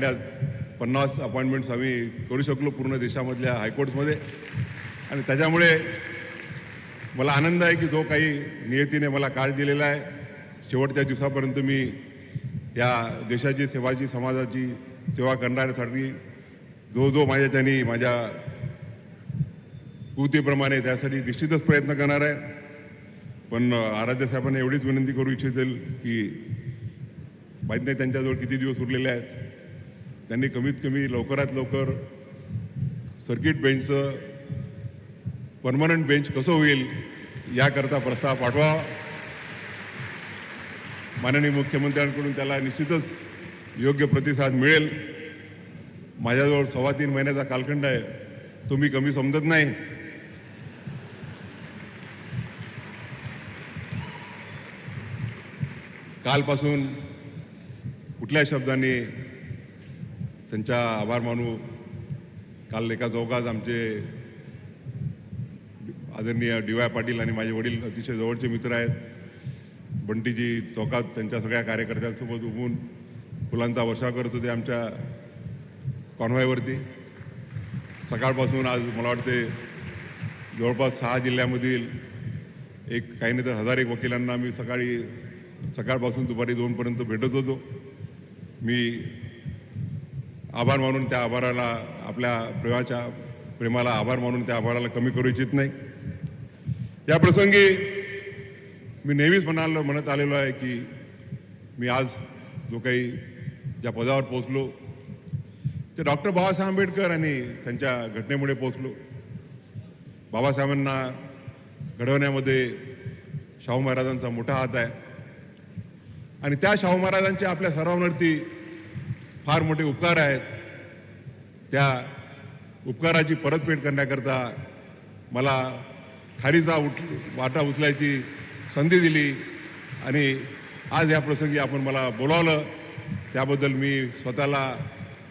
त्यात पन्नास अपॉइंटमेंट्स आम्ही करू शकलो पूर्ण देशामधल्या हायकोर्ट्समध्ये आणि त्याच्यामुळे मला आनंद आहे की जो काही नियतीने मला काळ दिलेला आहे शेवटच्या दिवसापर्यंत मी या देशाची सेवाची समाजाची सेवा करणाऱ्यासाठी जो जो माझ्या त्यांनी माझ्या कृतीप्रमाणे त्यासाठी निश्चितच प्रयत्न करणार आहे. पण आराध्य साहेबांना एवढीच विनंती करू इच्छितील की माहीत नाही त्यांच्याजवळ किती दिवस उरलेले आहेत. त्यांनी कमीत कमी लवकरात लवकर सर्किट बेंचचं परमनंट बेंच कसं होईल याकरता प्रस्ताव पाठवा. माननीय मुख्यमंत्र्यांकडून त्याला निश्चितच योग्य प्रतिसाद मिळेल. माझ्याजवळ सव्वा तीन महिन्याचा कालखंड आहे. तुम्ही कमी समजत नाही. कालपासून कुठल्या शब्दांनी त्यांचा आभार मानू काल एका चौकात आमचे आदरणीय डी वाय पाटील आणि माझे वडील अतिशय जवळचे मित्र आहेत. बंटीजी चौकात त्यांच्या सगळ्या कार्यकर्त्यांसोबत उभून फुलांचा वर्षाव करत होते आमच्या कॉन्व्हायवरती सकाळपासून आज मला वाटते जवळपास सहा जिल्ह्यामधील एक काही नाही तर हजार एक वकिलांना मी सकाळी सकाळपासून दुपारी दोनपर्यंत भेटत होतो. मी आभार मानून त्या आभाराला आपल्या प्रेमाच्या प्रेमाला आभार मानून त्या आभाराला कमी करू इच्छित नाही. या प्रसंगी मी नेहमीच म्हणालो म्हणत आलेलो आहे की मी आज जो काही ज्या पदावर पोचलो ते डॉक्टर बाबासाहेब आंबेडकर आणि त्यांच्या घटनेमुळे पोचलो बाबासाहेबांना घडवण्यामध्ये शाहू महाराजांचा मोठा हात आहे. आणि त्या शाहू महाराजांच्या आपल्या सर्वांवरती फार मोठे उपकार आहेत. त्या उपकाराची परतफेड करण्याकरता मला खारीचा उठ वाटा उचलायची संधी दिली आणि आज या प्रसंगी आपण मला बोलावलं. त्याबद्दल मी स्वतःला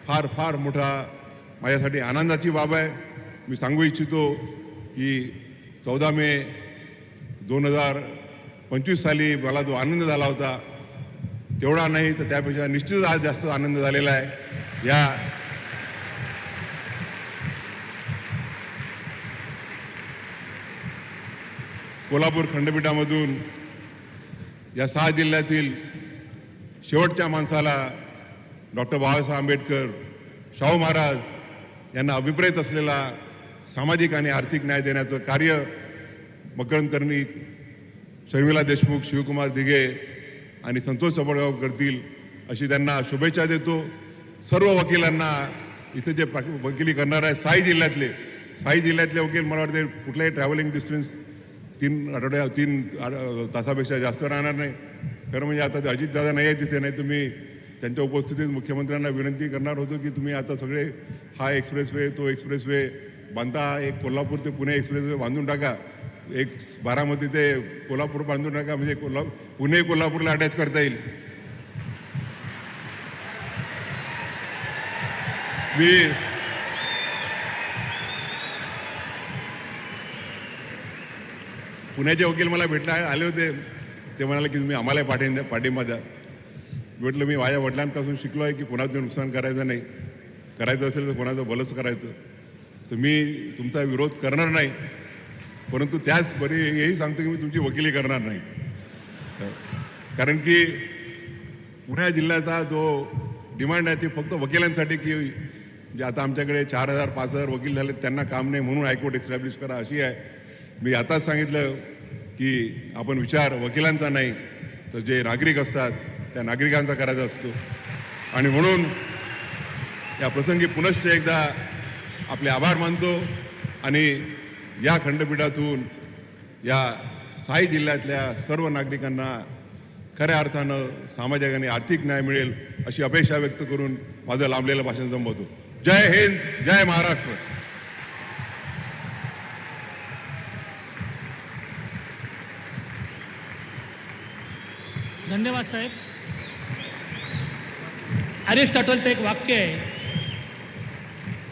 फार फार मोठा माझ्यासाठी आनंदाची बाब आहे. मी सांगू इच्छितो की चौदा मे दोन हजार पंचवीस साली मला जो आनंद झाला होता तेवढा नाही तर त्यापेक्षा निश्चितच आज जास्त आनंद झालेला आहे. या कोल्हापूर खंडपीठामधून या सहा जिल्ह्यातील शेवटच्या माणसाला डॉक्टर बाबासाहेब आंबेडकर शाहू महाराज यांना अभिप्रेत असलेला सामाजिक आणि आर्थिक न्याय देण्याचं कार्य मकरंद कर्णिक शर्मिला देशमुख शिवकुमार दिघे आणि संतोष सबळगाव करतील अशी त्यांना शुभेच्छा देतो. सर्व वकिलांना इथे जे वकिली करणार आहे साई जिल्ह्यातले साई जिल्ह्यातले वकील मला वाटते कुठल्याही ट्रॅव्हलिंग डिस्टन्स तीन आठवड्या तीन आठ- तासापेक्षा जास्त राहणार नाही. खरं म्हणजे आता अजित अजितदादा नाही आहे तिथे नाही तुम्ही त्यांच्या उपस्थितीत मुख्यमंत्र्यांना विनंती करणार होतो की तुम्ही आता सगळे हा एक्सप्रेसवे तो एक्सप्रेसवे बांधा एक कोल्हापूर ते पुणे एक्सप्रेसवे बांधून टाका. एक बारामती ते कोल्हापूर बांधून नका म्हणजे कोल्हा पुणे कोल्हापूरला अटॅच करता येईल. मी पुण्याचे वकील मला भेटला आले होते. ते म्हणाले की तुम्ही आम्हाला पाठिंबा पाठिंबा द्या. म्हटलं मी माझ्या वडिलांपासून शिकलो आहे की कोणाचं नुकसान करायचं नाही. करायचं असेल तर कोणाचं भलंच करायचं. तर मी तुमचा विरोध करणार नाही. परंतु त्याच बरे हेही सांगतो की मी तुमची वकिली करणार नाही. कारण की पुण्या जिल्ह्याचा जो डिमांड आहे ती फक्त वकिलांसाठी की जे आता आमच्याकडे चार हजार पाच हजार वकील झाले त्यांना काम नाही म्हणून हायकोर्ट एस्टॅब्लिश करा अशी आहे. मी आताच सांगितलं की आपण विचार वकिलांचा नाही तर जे नागरिक असतात त्या नागरिकांचा करायचा असतो. आणि म्हणून या प्रसंगी पुनश्च एकदा आपले आभार मानतो आणि या खंडपीठातून या साई जिल्ह्यातल्या सर्व नागरिकांना खऱ्या अर्थानं सामाजिक आणि आर्थिक न्याय मिळेल अशी अपेक्षा व्यक्त करून माझं लांबलेलं भाषण संपवतो. जय हिंद जय महाराष्ट्र. धन्यवाद साहेब. अरिस्टॉटलचं एक वाक्य आहे.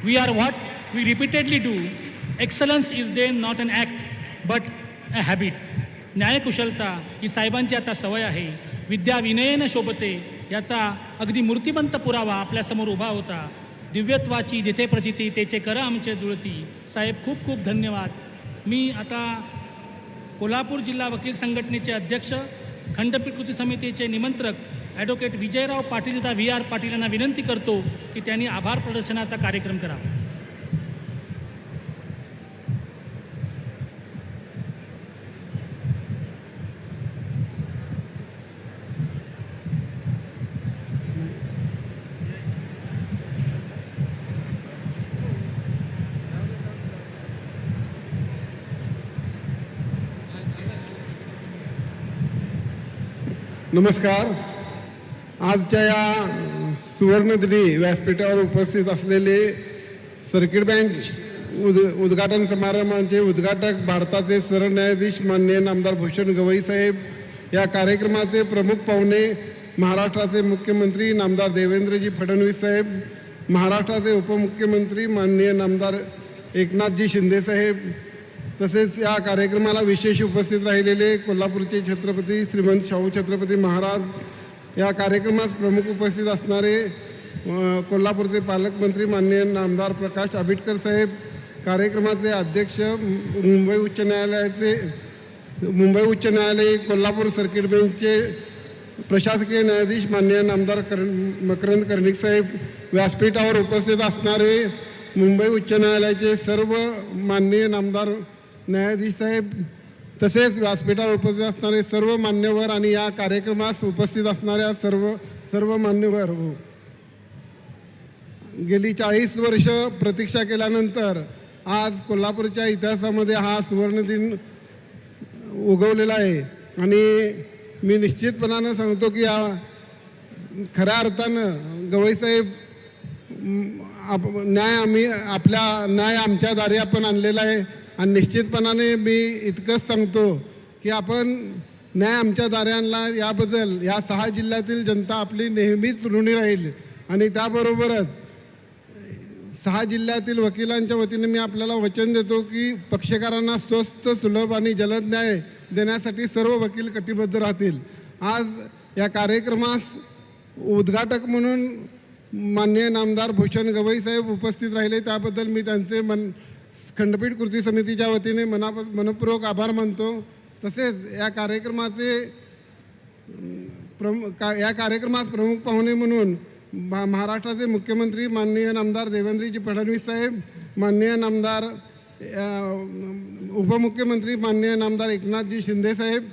We are what we repeatedly do excellence is then not an act but a habit न्यायकुशलता ही साहेबांची आता सवय आहे. विद्या विनयेनं शोभते याचा अगदी मूर्तिमंत पुरावा आपल्यासमोर उभा होता. दिव्यत्वाची जिथे प्रचिती तेचे कर आमचे जुळती. साहेब खूप खूप धन्यवाद. मी आता कोल्हापूर जिल्हा वकील संघटनेचे अध्यक्ष खंडपीठ कृती समितीचे निमंत्रक ॲडव्होकेट विजयराव पाटील तथा व्ही आर पाटील यांना विनंती करतो की त्यांनी आभार प्रदर्शनाचा कार्यक्रम करावा. नमस्कार. आजच्या या सुवर्णदिनी व्यासपीठावर उपस्थित असलेले सर्किट बँक उद उद्घाटन समारंभाचे उद्घाटक भारताचे सरन्यायाधीश माननीय नामदार भूषण गवई साहेब या कार्यक्रमाचे प्रमुख पाहुणे महाराष्ट्राचे मुख्यमंत्री नामदार देवेंद्रजी फडणवीस साहेब महाराष्ट्राचे उपमुख्यमंत्री माननीय नामदार एकनाथजी शिंदे साहेब तसेच या कार्यक्रमाला विशेष उपस्थित राहिलेले कोल्हापूरचे छत्रपती श्रीमंत शाहू छत्रपती महाराज या कार्यक्रमास प्रमुख उपस्थित असणारे कोल्हापूरचे पालकमंत्री माननीय नामदार प्रकाश आंबेडकर साहेब कार्यक्रमाचे अध्यक्ष मुंबई उच्च न्यायालयाचे मुंबई उच्च न्यायालय कोल्हापूर सर्किट बेंचचे प्रशासकीय न्यायाधीश माननीय नामदार कर मकरंद कर्णिक साहेब व्यासपीठावर उपस्थित असणारे मुंबई उच्च न्यायालयाचे सर्व माननीय नामदार न्यायाधीश साहेब तसेच व्यासपीठावर उपस्थित असणारे सर्व मान्यवर आणि या कार्यक्रमास उपस्थित असणाऱ्या सर्व सर्व मान्यवर हो. गेली चाळीस वर्ष प्रतीक्षा केल्यानंतर आज कोल्हापूरच्या इतिहासामध्ये हा सुवर्णदिन उगवलेला आहे. आणि मी निश्चितपणानं सांगतो की या खऱ्या अर्थानं गवईसाहेब आप न्याय आम्ही आपल्या न्याय आमच्या दारी आपण आणलेला आहे. आणि निश्चितपणाने मी इतकंच सांगतो की आपण न्याय आमच्या दाऱ्यांना याबद्दल या सहा जिल्ह्यातील जनता आपली नेहमीच ऋणी राहील. आणि त्याबरोबरच सहा जिल्ह्यातील वकिलांच्या वतीने मी आपल्याला वचन देतो की पक्षकारांना स्वस्त सुलभ आणि जलद न्याय देण्यासाठी सर्व वकील कटिबद्ध राहतील. आज या कार्यक्रमास उद्घाटक म्हणून माननीय नामदार भूषण गवई साहेब उपस्थित राहिले त्याबद्दल मी त्यांचे मन खंडपीठ कृती समितीच्या वतीने मनाप मनपूर्वक आभार मानतो. तसेच या कार्यक्रमाचे प्रमुख का या कार्यक्रमास प्रमुख पाहुणे म्हणून महा- महाराष्ट्राचे मुख्यमंत्री माननीय नामदार देवेंद्रजी फडणवीस साहेब माननीय नामदार उपमुख्यमंत्री माननीय नामदार एकनाथजी शिंदेसाहेब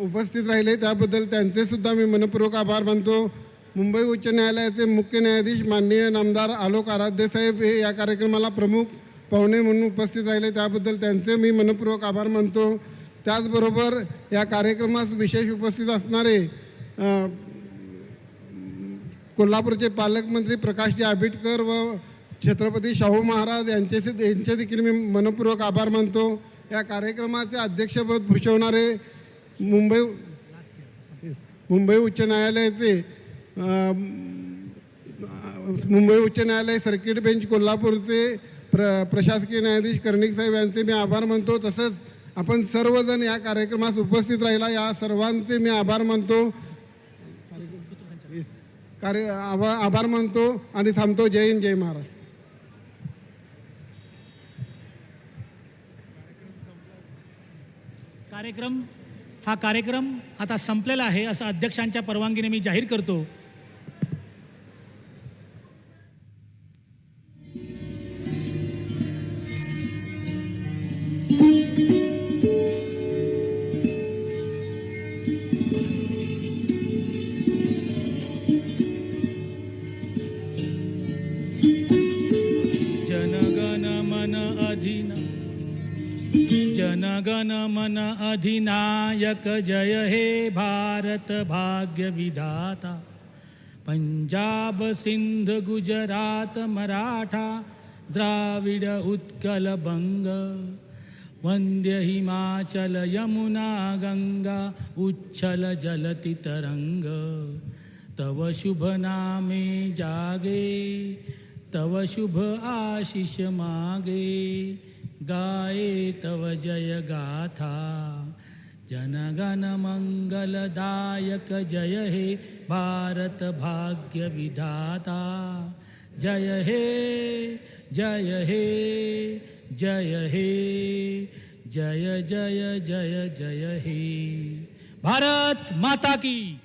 उपस्थित राहिले. त्याबद्दल त्यांचेसुद्धा मी मनपूर्वक आभार मानतो. मुंबई उच्च न्यायालयाचे मुख्य न्यायाधीश माननीय नामदार आलोक आराध्य साहेब हे या कार्यक्रमाला प्रमुख पाहुणे म्हणून उपस्थित राहिले. त्याबद्दल त्यांचे मी मनपूर्वक आभार मानतो. त्याचबरोबर या कार्यक्रमास विशेष उपस्थित असणारे कोल्हापूरचे पालकमंत्री प्रकाशजी आंबेडकर व छत्रपती शाहू महाराज यांचे यांचे देखील मी मनपूर्वक आभार मानतो. या कार्यक्रमाचे अध्यक्षपद भूषवणारे मुंबई मुंबई उच्च न्यायालयाचे मुंबई उच्च न्यायालय सर्किट बेंच कोल्हापूरचे प्र प्रशासकीय न्यायाधीश कर्णिक साहेब यांचे मी आभार मानतो. तसंच आपण सर्वजण या कार्यक्रमास उपस्थित राहिला. या सर्वांचे मी आभार मानतो. कार्य आभा आभार मानतो आणि थांबतो. जय हिंद जय महाराष्ट्र. कार्यक्रम हा कार्यक्रम आता संपलेला आहे असं अध्यक्षांच्या परवानगीने मी जाहीर करतो. जनगण मन अधिनायक जय हे भारत भाग्य विधाता। पंजाब सिंध गुजरात मराठा द्राविड उत्कल बंग। वंद्य हिमाचल यमुना गंगा उच्छल जलति तरंग। तव शुभ नामे जागे तव शुभ आशिष मागे। गाये तव जय गाथा। जनगण मंगलदायक जय हे भारत भाग्य विधाता। जय हे जय हे जय हे जय जय जय जय हे। भारत माता की।